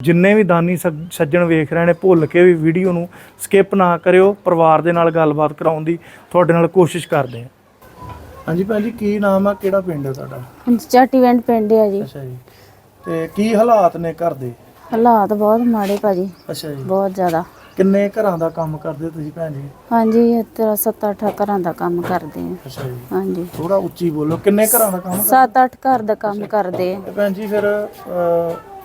ਜਿੰਨੇ ਵੀ ਦਾਨੀ ਸੱਜ- ਸੱਜਣ ਵੇਖ ਰਹੇ ਨੇ ਭੁੱਲ ਕੇ ਵੀ ਵੀਡੀਓ ਨੂੰ ਸਕਿਪ ਨਾ ਕਰਿਓ ਪਰਿਵਾਰ ਦੇ ਨਾਲ ਗੱਲਬਾਤ ਕਰਾਉਣ ਦੀ ਤੁਹਾਡੇ ਨਾਲ ਕੋਸ਼ਿਸ਼ ਕਰਦੇ ਹਾਂ। ਹਾਂਜੀ ਭੈਣ ਜੀ ਕੀ ਨਾਮ ਆ? ਕਿਹੜਾ ਪਿੰਡ ਹੈ ਤੁਹਾਡਾ? ਹਾਂਜੀ ਚਾਟੀਵਿੰਡ ਪਿੰਡ ਆ ਜੀ। ਅੱਛਾ ਜੀ। ਤੇ ਕੀ ਹਾਲਾਤ ਨੇ ਘਰ ਦੇ? ਹਾਲਾਤ ਬਹੁਤ ਮਾੜੇ ਭਾਜੀ। ਅੱਛਾ ਜੀ। ਬਹੁਤ ਜ਼ਿਆਦਾ। ਕਿੰਨੇ ਘਰਾਂ ਦਾ ਕੰਮ ਕਰਦੇ ਹੋ ਤੁਸੀਂ ਭੈਣ ਜੀ? ਹਾਂਜੀ ਸੱਤ ਅੱਠ ਘਰਾਂ ਦਾ ਕੰਮ ਕਰਦੇ ਆ ਅੱਛਾ ਜੀ। ਹਾਂਜੀ। ਥੋੜਾ ਉੱਚੀ ਬੋਲੋ ਕਿੰਨੇ ਘਰਾਂ ਦਾ ਕੰਮ ਕਰਦੇ ਸੱਤ ਅੱਠ ਘਰ ਦਾ ਕੰਮ ਕਰਦੇ ਆ। ਤੇ ਭੈਣ ਜੀ ਫਿਰ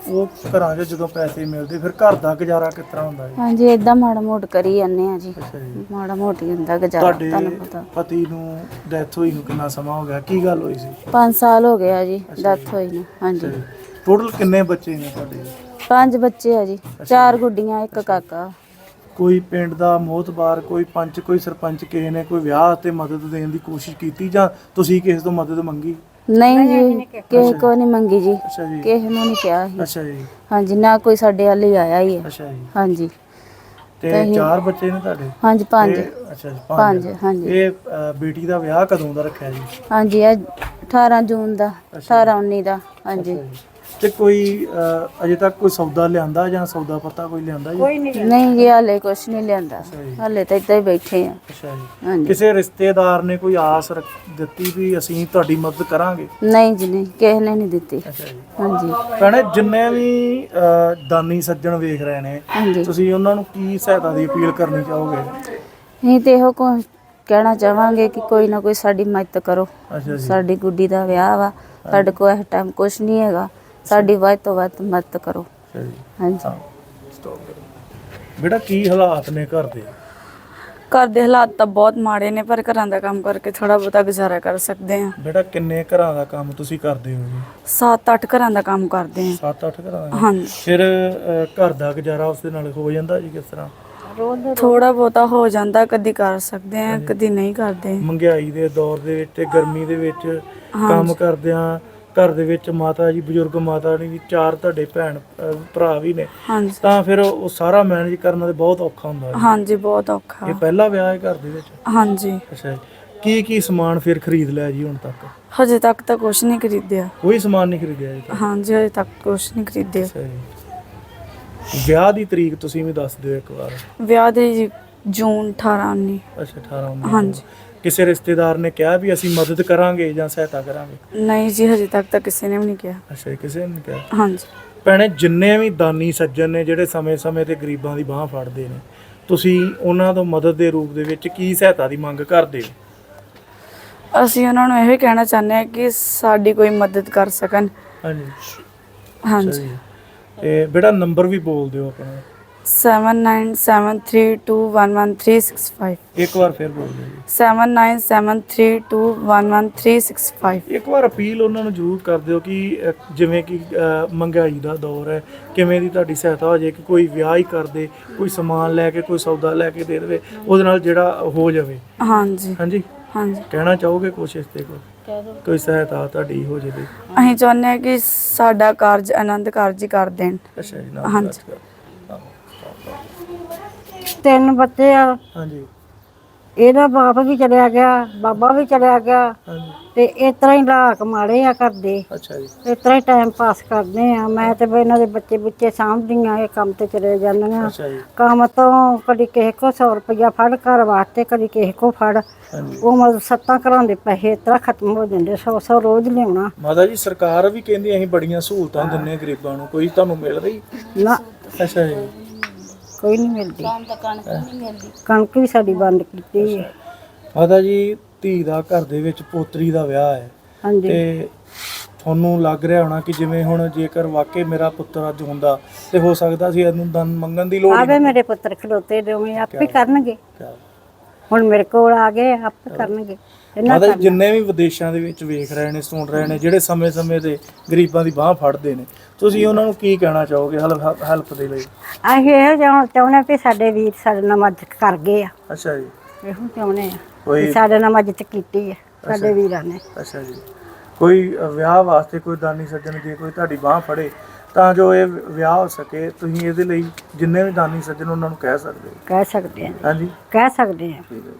ਉਹ 'ਚ ਜਦੋਂ ਪੈਸੇ ਮਿਲਦੇ ਫਿਰ ਘਰ ਦਾ ਗੁਜ਼ਾਰਾ ਕਿਸ ਤਰ੍ਹਾਂ ਹੁੰਦਾ ਜੀ? ਹਾਂਜੀ ਏਦਾਂ ਮਾੜਾ ਮੋਟ ਕਰੀ ਜਾਂਦੇ ਆ ਜੀ। ਅੱਛਾ ਜੀ। ਮਾੜਾ ਮੋਟ ਹੀ ਹੁੰਦਾ ਗੁਜ਼ਾਰਾ ਤੁਹਾਡੇ ਤੁਹਾਨੂੰ ਪਤਾ। ਪਤੀ ਨੂੰ ਡੈਥ ਹੋਈ ਨੂੰ ਕਿੰਨਾ ਸਮਾਂ ਹੋ ਗਿਆ? ਕੀ ਗੱਲ ਹੋਈ ਸੀ? 5 ਸਾਲ ਹੋ ਗਿਆ ਜੀ ਡੈਥ ਹੋਈ ਨੂੰ ਹਾਂਜੀ। ਟੋਟਲ ਕਿੰਨੇ ਬੱਚੇ ਨੇ ਤੁਹਾਡੇ? ਪੰਜ ਬੱਚੇ ਆ ਜੀ ਚਾਰ ਗੁੱਡੀਆਂ ਇੱਕ ਕਾਕਾ। ਕੋਈ ਪਿੰਡ ਦਾ ਮੋਹਤਬਾਰ ਕੋਈ ਪੰਚ ਕੋਈ ਸਰਪੰਚ ਕਿਸੇ ਨੇ ਕੋਈ ਵਿਆਹ ਤੇ ਮਦਦ ਦੇਣ ਦੀ ਕੋਸ਼ਿਸ਼ ਕੀਤੀ ਜਾਂ ਤੁਸੀਂ ਕਿਸੇ ਤੋਂ ਮਦਦ ਮੰਗੀ? ਨਹੀਂ ਜੀ ਕਿਸੇ ਕੋ ਨਹੀਂ ਮੰਗੀ ਜੀ। ਅੱਛਾ ਜੀ। ਕਿਸੇ ਨੂੰ ਨਹੀਂ ਕਿਹਾ ਸੀ। ਅੱਛਾ ਜੀ। ਹਾਂਜੀ ਨਾ ਕੋਈ ਸਾਡੇ ਵੱਲ ਹੀ ਆਇਆ ਹੀ ਹੈ। ਅੱਛਾ ਜੀ। ਹਾਂਜੀ। ਤੇ ਚਾਰ ਬੱਚੇ ਨੇ ਤੁਹਾਡੇ? ਹਾਂਜੀ ਪੰਜ। ਅੱਛਾ ਜੀ ਪੰਜ। ਹਾਂਜੀ। ਇਹ ਅ, ਬੇਟੀ ਦਾ ਵਿਆਹ ਕਦੋਂ ਦਾ ਰੱਖਿਆ ਜੀ? ਹਾਂਜੀ ਇਹ 18 ਜੂਨ ਦਾ 18 19 ਦਾ ਹਾਂਜੀ। ਤੇ ਕੋਈ ਅ, ਅਜੇ ਤੱਕ ਕੋਈ ਸੌਦਾ ਲਿਆਂਦਾ ਜਾਂ ਸੌਦਾ ਪੱਤਾ ਕੋਈ ਲਿਆਂਦਾ ਜੀ? ਨਹੀਂ ਜੀ ਹਾਲੇ ਕੁਛ ਨਹੀਂ ਲਿਆਂਦਾ। ਜੀ। ਹਾਲੇ ਤਾਂ ਇੱਦਾਂ ਹੀ ਬੈਠੇ ਆ ਅੱਛਾ ਜੀ। ਹਾਂਜੀ। ਕਿਸੇ ਰਿਸ਼ਤੇਦਾਰ ਨੇ ਕੋਈ ਆਸ ਰੱਖ- ਦਿੱਤੀ ਵੀ ਅਸੀਂ ਤੁਹਾਡੀ ਮਦਦ ਕਰਾਂਗੇ? ਨਹੀਂ ਜੀ ਨਹੀਂ ਕਿਸੇ ਨੇ ਨਹੀਂ ਦਿੱਤੀ। ਅੱਛਾ ਜੀ। ਹਾਂਜੀ। ਭੈਣੇ ਜਿੰਨੇ ਵੀ ਦਾਨੀ ਸੱਜਣ ਵੇਖ ਰਹੇ ਨੇ ਹਾਂਜੀ। ਤੁਸੀਂ ਉਹਨਾਂ ਨੂੰ ਕੀ ਸਹਾਇਤਾ ਦੀ ਅਪੀਲ ਕਰਨੀ ਚਾਹੋਗੇ? ਅਸੀਂ ਤੇ ਇਹੋ ਕੋ ਕਹਿਣਾ ਚਾਹਾਂਗੇ ਕਿ ਕੋਈ ਨਾ ਕੋਈ ਸਾਡੀ ਮਦਦ ਕਰੋ। ਅੱਛਾ ਜੀ। ਸਾਡੀ ਗੁੱਡੀ ਦਾ ਵਿਆਹ ਵਾ ਸਾਡੇ ਕੋਲ ਇਸ ਟਾਈਮ ਕੁਛ ਨਹੀਂ ਹੈਗਾ। ਸਾਡੀ ਵੱਧ ਤੋਂ ਵੱਧ ਮਦਦ ਕਰੋ। ਅੱਛਾ ਜੀ। ਹਾਂਜੀ। ਹਾਂ। ਸਟਾਪ ਕਰੋ। ਬੇਟਾ ਕੀ ਹਾਲਾਤ ਨੇ ਘਰ ਦੇ? ਘਰ ਦੇ ਹਾਲਾਤ ਤਾਂ ਬਹੁਤ ਮਾੜੇ ਨੇ ਪਰ ਘਰਾਂ ਦਾ ਕੰਮ ਕਰਕੇ ਥੋੜਾ ਬਹੁਤਾ ਗੁਜ਼ਾਰਾ ਕਰ ਸਕਦੇ ਆ ਬੇਟਾ ਕਿੰਨੇ ਘਰਾਂ ਦਾ ਕੰਮ ਤੁਸੀਂ ਕਰਦੇ ਹੋ ਜੀ? ਸੱਤ ਅੱਠ ਘਰਾਂ ਦਾ ਕੰਮ ਕਰਦੇ ਆ 7-8 ਘਰਾਂ ਦਾ ਹਾਂਜੀ। ਫਿਰ ਘਰ ਦਾ ਗੁਜ਼ਾਰਾ ਉਸ ਦੇ ਨਾਲ ਹੋ ਜਾਂਦਾ ਜੀ ਕਿਸ ਤਰ੍ਹਾਂ? ਥੋੜਾ ਬਹੁਤਾ ਹੋ ਜਾਂਦਾ ਕਦੀ ਕਰ ਸਕਦੇ ਆ ਕਦੀ ਨਹੀਂ ਕਰਦੇ। ਮਹਿੰਗਾਈ ਦੇ ਦੌਰ ਦੇ ਵਿੱਚ ਤੇ ਗਰਮੀ ਦੇ ਵਿੱਚ ਕੰਮ ਕਰਦਿਆਂ ਘਰ ਦੇ ਵਿੱਚ ਮਾਤਾ ਜੀ ਬਜ਼ੁਰਗ ਮਾਤਾ ਨੇ ਵੀ ਚਾਰ ਤੁਹਾਡੇ ਭੈਣ ਭਰਾ ਵੀ ਨੇ। ਹਾਂਜੀ। ਤਾਂ ਫਿਰ ਉਹ ਸਾਰਾ ਮੈਨੇਜ ਕਰਨਾ ਤੇ ਬਹੁਤ ਔਖਾ ਹੁੰਦਾ ਜੀ। ਹਾਂਜੀ ਬਹੁਤ ਔਖਾ। ਇਹ ਪਹਿਲਾ ਵਿਆਹ ਹੈ ਘਰ ਦੇ ਵਿੱਚ? ਹਾਂਜੀ। ਅੱਛਾ ਜੀ। ਕੀ ਕੀ ਸਮਾਨ ਫਿਰ ਖਰੀਦ ਲਿਆ ਜੀ ਹੁਣ ਤੱਕ? ਹਜੇ ਤੱਕ ਤਾਂ ਕੁਝ ਨਹੀਂ ਖਰੀਦਿਆ। ਕੋਈ ਸਮਾਨ ਨਹੀਂ ਖਰੀਦਿਆ ਜੀ? ਹਾਂਜੀ ਹਜੇ ਤੱਕ ਕੁਝ ਨਹੀਂ ਖਰੀਦਿਆ। ਅੱਛਾ ਜੀ। ਵਿਆਹ ਦੀ ਤਰੀਕ ਤੁਸੀਂ ਵੀ ਦੱਸ ਦਿਓ ਇੱਕ ਵਾਰ। ਵਿਆਹ ਦੇ ਜੀ ਜੂਨ 18 19 ਅੱਛਾ 18 19 ਹਾਂਜੀ। ਕਿਸੇ ਰਿਸ਼ਤੇਦਾਰ ਨੇ ਕਿਹਾ ਵੀ ਅਸੀਂ ਮਦਦ ਕਰਾਂਗੇ ਜਾਂ ਸਹਾਇਤਾ ਕਰਾਂਗੇ? ਨਹੀਂ ਜੀ ਹਜੇ ਤੱਕ ਤਾਂ ਕਿਸੇ ਨੇ ਵੀ ਨਹੀਂ ਕਿਹਾ। ਅੱਛਾ ਕਿਸੇ ਨੇ ਨਹੀਂ ਕਿਹਾ? ਹਾਂਜੀ। ਭੈਣੇ ਜਿੰਨੇ ਵੀ ਦਾਨੀ ਸੱਜਣ ਨੇ ਜਿਹੜੇ ਸਮੇਂ-ਸਮੇਂ ਤੇ ਗਰੀਬਾਂ ਦੀ ਬਾਹ ਫੜਦੇ ਨੇ ਤੁਸੀਂ ਉਹਨਾਂ ਤੋਂ ਮਦਦ ਦੇ ਰੂਪ ਦੇ ਵਿੱਚ ਕੀ ਸਹਾਇਤਾ ਦੀ ਮੰਗ ਕਰਦੇ ਹੋ? ਅਸੀਂ ਉਹਨਾਂ ਨੂੰ ਇਹ ਹੀ ਕਹਿਣਾ ਚਾਹੁੰਦੇ ਆ ਕਿ ਸਾਡੀ ਕੋਈ ਮਦਦ ਕਰ ਸਕਣ। ਹਾਂਜੀ। ਹਾਂਜੀ। ਤੇ ਬੇਟਾ ਨੰਬਰ ਵੀ ਬੋਲ ਦਿਓ ਆਪਣਾ। 7973211365 ਇੱਕ ਵਾਰ ਫਿਰ ਬੋਲ ਦਿਓ ਜੀ। 7973211365 ਇੱਕ ਵਾਰ ਅਪੀਲ ਉਹਨਾਂ ਨੂੰ ਜ਼ਰੂਰ ਕਰ ਦਿਓ ਕਿ ਅਹ, ਜਿਵੇਂ ਕਿ ਅਹ, ਮਹਿੰਗਾਈ ਦਾ ਦੌਰ ਹੈ ਕਿਵੇਂ ਦੀ ਤੁਹਾਡੀ ਸਹਾਇਤਾ ਹੋ ਜਾਏ ਕਿ ਕੋਈ ਵਿਆਹ ਹੀ ਕਰ ਦੇ ਕੋਈ ਸਮਾਨ ਲੈ ਕੇ ਕੋਈ ਸੌਦਾ ਲੈ ਕੇ ਦੇ ਦੇਵੇ ਉਹਦੇ ਨਾਲ ਜਿਹੜਾ ਹੋ ਜਾਵੇ। ਹਾਂਜੀ। ਹਾਂਜੀ? ਹਾਂਜੀ। ਕਹਿਣਾ ਚਾਹੋਗੇ ਕੁਛ ਇਸ ਤੇ ਕੋਈ? ਕੋਈ ਸਹਾਇਤਾ ਤੁਹਾਡੀ ਹੋ ਜਾਵੇ। ਅਸੀਂ ਚਾਹੁੰਦੇ ਹਾਂ ਕਿ ਸਾਡਾ ਕਾਰਜ ਆਨੰਦ ਕਾਰਜ ਹੀ ਕਰ ਦੇਣ। ਅੱਛਾ ਜੀ ਨਾਲ ਹਾਂਜੀ। ਕਰੋ। ਤਿੰਨ ਬੱਚੇ ਆ। ਹਾਂਜੀ। ਇਹਦਾ ਬਾਪ ਵੀ ਚਲਿਆ ਗਿਆ ਬਾਬਾ ਵੀ ਚਲਿਆ ਗਿਆ। ਹਾਂਜੀ। ਤੇ ਇਸ ਤਰ੍ਹਾਂ ਹੀ ਲਾਕ ਮਾੜੇ ਆ ਕਰਦੇ ਅੱਛਾ ਜੀ। ਇਸ ਤਰ੍ਹਾਂ ਹੀ ਟਾਈਮ ਪਾਸ ਕਰਦੇ ਆ। ਮੈਂ ਤੇ ਵੀ ਇਹਨਾਂ ਦੇ ਬੱਚੇ ਬੁੱਚੇ ਸਾਂਭਦੀਆਂ ਇਹ ਕੰਮ ਤੇ ਚਲੇ ਜਾਂਦੀਆਂ। ਅੱਛਾ ਜੀ। ਕੰਮ ਤੋਂ ਕਦੀ ਕਿਸੇ ਕੋ 100 ਰੁਪਇਆ ਫੜ ਘਰ ਵਾਸਤੇ ਕਦੀ ਕਿਸੇ ਕੋ ਫੜ। ਹਾਂਜੀ। ਉਹ ਮਤਲਬ ਸੱਤਾਂ ਘਰਾਂ ਦੇ ਪੈਸੇ ਇਸ ਤਰ੍ਹਾਂ ਖਤਮ ਹੋ ਜਾਂਦੇ 100 100 ਰੋਜ਼ ਲਿਆਉਣਾ। ਮਾਤਾ ਜੀ ਸਰਕਾਰ ਵੀ ਕਹਿੰਦੀ ਅਸੀਂ ਬੜੀਆਂ ਸਹੂਲਤਾਂ ਦਿੰਨੇ ਗਰੀਬਾਂ ਨੂੰ ਕੋਈ ਤੁਹਾਨੂੰ ਮਿਲ ਰਹੀ? ਨਾ। ਅੱਛਾ ਜੀ। ਕੋਈ ਨਹੀਂ ਮਿਲਦੀ। ਕਣਕ ਵੀ ਸਾਡੀ ਬੰਦ ਕੀਤੀ ਹੈ। ਮਾਤਾ ਜੀ ਧੀ ਦਾ ਘਰ ਦੇ ਵਿੱਚ ਪੋਤਰੀ ਦਾ ਵਿਆਹ ਹੈ। ਹਾਂਜੀ। ਤੇ ਤੁਹਾਨੂੰ ਲੱਗ ਰਿਹਾ ਹੋਣਾ ਕਿ ਜਿਵੇਂ ਹੁਣ ਜੇਕਰ ਵਾਕਈ ਮੇਰਾ ਪੁੱਤਰ ਅੱਜ ਹੁੰਦਾ ਤੇ ਹੋ ਸਕਦਾ ਸੀ ਇਹਨੂੰ ਦਨ ਮੰਗਣ ਦੀ ਲੋੜ ਹੀ ਆਵੇ ਮੇਰੇ ਪੁੱਤਰ ਖਲੋਤੇ ਦੋਵੇਂ ਆਪੇ ਕਰਨਗੇ। ਹੁਣ ਮੇਰੇ ਕੋਲ ਆ ਗਏ ਆਪੇ ਕਰਨਗੇ। ਇਹਨਾਂ ਜਿੰਨੇ ਵੀ ਵਿਦੇਸ਼ਾਂ ਦੇ ਵਿੱਚ ਵੇਖ ਰਹੇ ਨੇ ਸੁਣ ਰਹੇ ਨੇ ਜਿਹੜੇ ਸਮੇਂ-ਸਮੇਂ ਤੇ ਗਰੀਬਾਂ ਦੀ ਬਾਹ ਫੜਦੇ ਨੇ ਤੁਸੀਂ ਉਹਨਾਂ ਨੂੰ ਕੀ ਕਹਿਣਾ ਚਾਹੋਗੇ ਹੈਲਪ ਦੇ ਲਈ? ਅਸੀਂ ਇਹ ਚਾਹੁੰ- ਚਾਹੁੰਦੇ ਵੀ ਸਾਡੇ ਵੀਰ ਸਾਡੇ ਨਾਲ ਮਦਦ ਕਰ ਗਏ ਆ। ਅੱਛਾ ਜੀ। ਇਹੋ ਚਾਹੁੰਦੇ ਆ ਕੋਈ ਸਾਡੇ ਨਾਲ ਮਦਦ ਕੀਤੀ ਹੈ ਸਾਡੇ ਵੀਰਾਂ ਨੇ। ਅੱਛਾ ਜੀ। ਕੋਈ ਅ, ਵਿਆਹ ਵਾਸਤੇ ਕੋਈ ਦਾਨੀ ਸੱਜਣ ਜੇ ਕੋਈ ਤੁਹਾਡੀ ਬਾਹ ਫੜੇ ਤਾਂ ਜੋ ਇਹ ਵਿਆਹ ਹੋ ਸਕੇ ਤੁਸੀਂ ਇਹਦੇ ਲਈ ਜਿੰਨੇ ਵੀ ਦਾਨੀ ਸੱਜਣ ਉਹਨਾਂ ਨੂੰ ਕਹਿ ਸਕਦੇ ਹੋ। ਕਹਿ ਸਕਦੇ ਆ ਜੀ, ਹਾਂਜੀ। ਕਹਿ ਸਕਦੇ ਠੀਕ ਹੈ।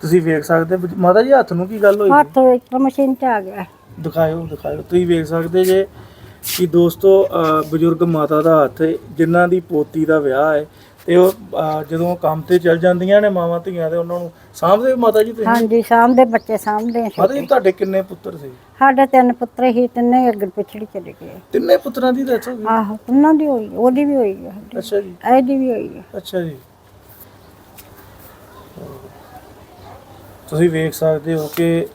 ਤੁਸੀਂ ਵੇਖ ਸਕਦੇ ਹੋ- ਮਾਤਾ ਜੀ ਹੱਥ ਨੂੰ ਕੀ ਗੱਲ ਹੋਈ? ਹੱਥ ਇੱਕ ਮਸ਼ੀਨ ਚ ਆ ਗਿਆ। ਦਿਖਾਇਓ ਦਿਖਾਇਓ। ਤੁਸੀਂ ਵੇਖ ਸਕਦੇ ਜੇ ਕਿ ਦੋਸਤੋ ਅ, ਬਜ਼ੁਰਗ ਮਾਤਾ ਦਾ ਹੱਥ ਜਿਨ੍ਹਾਂ ਦੀ ਪੋਤੀ ਦਾ ਵਿਆਹ ਹੈ ਤੇ ਉਹ ਜਦੋਂ ਕੰਮ ਤੇ ਚਲ ਜਾਂਦੀਆਂ ਨੇ ਮਾਵਾਂ ਧੀਆਂ ਤੇ ਉਹਨਾਂ ਨੂੰ ਸਾਂਭਦੇ ਹੋ ਮਾਤਾ ਜੀ ਤੁਸੀਂ? ਹਾਂਜੀ ਸਾਂਭਦੇ ਬੱਚੇ ਸਾਂਭਦੇ ਆ ਮਾਤਾ ਜੀ ਤੁਹਾਡੇ ਕਿੰਨੇ ਪੁੱਤਰ ਸੀ? ਸਾਡੇ ਤਿੰਨ ਪੁੱਤਰ ਹੀ ਤਿੰਨੇ ਅੱਗੇ ਪਿਛੜੀ ਚਲੇ ਗਏ। ਤਿੰਨੇ ਪੁੱਤਰਾਂ ਦੀ ਡੈਥ ਹੋ ਗਈ? ਆਹੋ ਉਹਨਾਂ ਦੀ ਹੋਈ ਉਹਦੀ ਵੀ ਹੋਈ ਸਾਡੀ। ਅੱਛਾ ਜੀ। ਇਹਦੀ ਵੀ ਹੋਈ ਅੱਛਾ ਜੀ। ਤੁਸੀਂ ਵੇਖ ਸਕਦੇ ਹੋ ਕਿ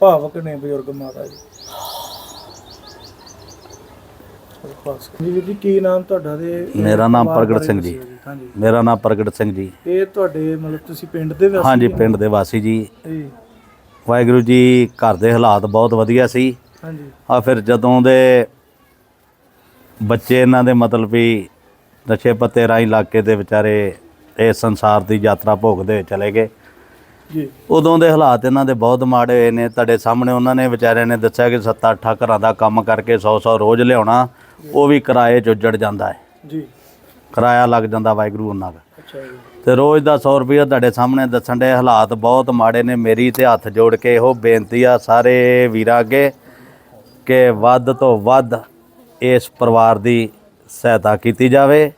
ਭਾਵਕ ਨੇ ਬਜ਼ੁਰਗ ਮਾਤਾ ਜੀ। ਜੀ ਵੀਰ ਜੀ ਕੀ ਨਾਮ ਤੁਹਾਡਾ ਮੇਰਾ ਨਾਮ ਪ੍ਰਗਟ ਸਿੰਘ ਜੀ। ਹਾਂਜੀ। ਮੇਰਾ ਨਾਮ ਪ੍ਰਗਟ ਸਿੰਘ ਜੀ। ਇਹ ਤੁਹਾਡੇ ਮਤਲਬ ਤੁਸੀਂ ਪਿੰਡ ਦੇ ਵਾਸੀ ਹਾਂਜੀ? ਪਿੰਡ ਦੇ ਵਾਸੀ ਜੀ। ਜੀ। ਵਾਹਿਗੁਰੂ ਜੀ ਘਰ ਦੇ ਹਾਲਾਤ ਬਹੁਤ ਵਧੀਆ ਸੀ। ਹਾਂਜੀ। ਆ ਫਿਰ ਜਦੋਂ ਦੇ ਬੱਚੇ ਇਹਨਾਂ ਦੇ ਮਤਲਬ ਵੀ ਨਸ਼ੇ ਪੱਤੇ ਰਾਹੀਂ ਇਲਾਕੇ ਦੇ ਵਿਚਾਰੇ ਇਹ ਸੰਸਾਰ ਦੀ ਯਾਤਰਾ ਭੋਗਦੇ ਚਲੇ ਗਏ। ਜੀ। ਉਦੋਂ ਦੇ ਹਾਲਾਤ ਇਹਨਾਂ ਦੇ ਬਹੁਤ ਮਾੜੇ ਹੋਏ ਨੇ। ਤੁਹਾਡੇ ਸਾਹਮਣੇ ਉਹਨਾਂ ਨੇ ਵਿਚਾਰਿਆਂ ਨੇ ਦੱਸਿਆ ਕਿ 7-8 ਘਰਾਂ ਦਾ ਕੰਮ ਕਰਕੇ 100-100 ਰੋਜ਼ ਲਿਆਉਣਾ। ਉਹ ਵੀ ਕਿਰਾਏ 'ਚ ਉੱਜੜ ਜਾਂਦਾ ਹੈ। ਜੀ। ਕਿਰਾਇਆ ਲੱਗ ਜਾਂਦਾ ਵਾਹਿਗੁਰੂ ਉਹਨਾਂ ਦਾ। ਅੱਛਾ ਜੀ। ਤੇ ਰੋਜ਼ ਦਾ 100 ਰੁਪਇਆ ਤੁਹਾਡੇ ਸਾਹਮਣੇ ਦੱਸਣ ਦੇ ਹਾਲਾਤ ਬਹੁਤ ਮਾੜੇ ਨੇ। ਮੇਰੀ ਤੇ ਹੱਥ ਜੋੜ ਕੇ ਇਹੋ ਬੇਨਤੀ ਆ ਸਾਰੇ ਵੀਰਾਂ ਅੱਗੇ ਕਿ ਵੱਧ ਤੋਂ ਵੱਧ ਇਸ ਪਰਿਵਾਰ ਦੀ ਸਹਾਇਤਾ ਕੀਤੀ ਜਾਵੇ।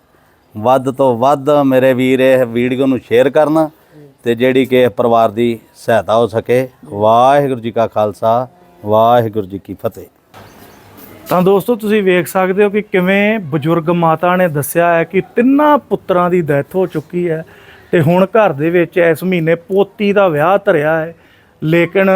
ਵੱਧ ਤੋਂ ਵੱਧ ਮੇਰੇ ਵੀਰ ਇਹ ਵੀਡੀਓ ਨੂੰ ਸ਼ੇਅਰ ਕਰਨ ਤੇ ਜਿਹੜੀ ਕਿ ਪਰਿਵਾਰ ਦੀ ਸਹਾਇਤਾ ਹੋ ਸਕੇ। ਵਾਹਿਗੁਰੂ ਜੀ ਕਾ ਖਾਲਸਾ ਵਾਹਿਗੁਰੂ ਜੀ ਕੀ ਫਤਿਹ। ਤਾਂ ਦੋਸਤੋ ਤੁਸੀਂ ਵੇਖ ਸਕਦੇ ਹੋ ਕਿ ਕਿਵੇਂ ਬਜ਼ੁਰਗ ਮਾਤਾ ਨੇ ਦੱਸਿਆ ਹੈ ਕਿ ਤਿੰਨਾਂ ਪੁੱਤਰਾਂ ਦੀ ਡੈਥ ਹੋ ਚੁੱਕੀ ਹੈ ਤੇ ਹੁਣ ਘਰ ਦੇ ਵਿੱਚ ਇਸ ਮਹੀਨੇ ਪੋਤੀ ਦਾ ਵਿਆਹ ਧਰਿਆ ਹੈ, ਲੇਕਿਨ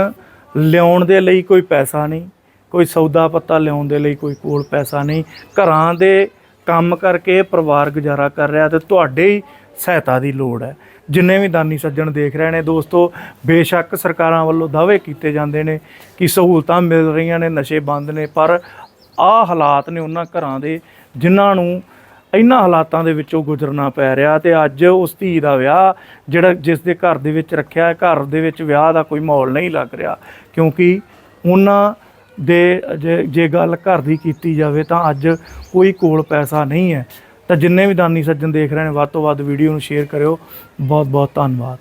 ਲਿਆਉਣ ਦੇ ਲਈ ਕੋਈ ਪੈਸਾ ਨਹੀਂ, ਕੋਈ ਸੌਦਾ ਪੱਤਾ ਲਿਆਉਣ ਦੇ ਲਈ ਕੋਈ ਕੋਲ ਪੈਸਾ ਨਹੀਂ, ਘਰਾਂ ਦੇ ਕੰਮ ਕਰਕੇ ਪਰਿਵਾਰ ਗੁਜ਼ਾਰਾ ਕਰ ਰਿਹਾ ਤੇ ਤੁਹਾਡੇ ਹੀ ਸਹਾਇਤਾ ਦੀ ਲੋੜ ਹੈ। ਜਿੰਨੇ ਵੀ ਦਾਨੀ ਸੱਜਣ ਦੇਖ ਰਹੇ ਨੇ ਦੋਸਤੋ, ਬੇਸ਼ੱਕ ਸਰਕਾਰਾਂ ਵੱਲੋਂ ਦਾਅਵੇ ਕੀਤੇ ਜਾਂਦੇ ਨੇ ਕਿ ਸਹੂਲਤਾਂ ਮਿਲ ਰਹੀਆਂ ਨੇ, ਨਸ਼ੇ ਬੰਦ ਨੇ, ਪਰ ਆਹ ਹਾਲਾਤ ਨੇ ਉਹਨਾਂ ਘਰਾਂ ਦੇ ਜਿਨ੍ਹਾਂ ਨੂੰ ਇਹਨਾਂ ਹਾਲਾਤਾਂ ਦੇ ਵਿੱਚੋਂ ਗੁਜ਼ਰਨਾ ਪੈ ਰਿਹਾ ਤੇ ਅੱਜ ਉਸ ਧੀ ਦਾ ਵਿਆਹ ਜਿਹੜਾ ਜਿਸ ਦੇ ਘਰ ਦੇ ਵਿੱਚ ਰੱਖਿਆ ਘਰ ਦੇ ਵਿੱਚ ਵਿਆਹ ਦਾ ਕੋਈ ਮਾਹੌਲ ਨਹੀਂ ਲੱਗ ਰਿਹਾ। ਕਿਉਂਕਿ ਉਹਨਾਂ ਦੇ ਜੇ ਜੇ ਗੱਲ ਘਰ ਦੀ ਕੀਤੀ ਜਾਵੇ ਤਾਂ ਅੱਜ ਕੋਈ ਕੋਲ ਪੈਸਾ ਨਹੀਂ ਹੈ। ਤਾਂ ਜਿੰਨੇ ਵੀ ਦਾਨੀ ਸੱਜਣ ਦੇਖ ਰਹੇ ਨੇ, ਵੱਧ ਤੋਂ ਵੱਧ ਵੀਡੀਓ ਨੂੰ ਸ਼ੇਅਰ ਕਰਿਓ। ਬਹੁਤ ਬਹੁਤ ਧੰਨਵਾਦ।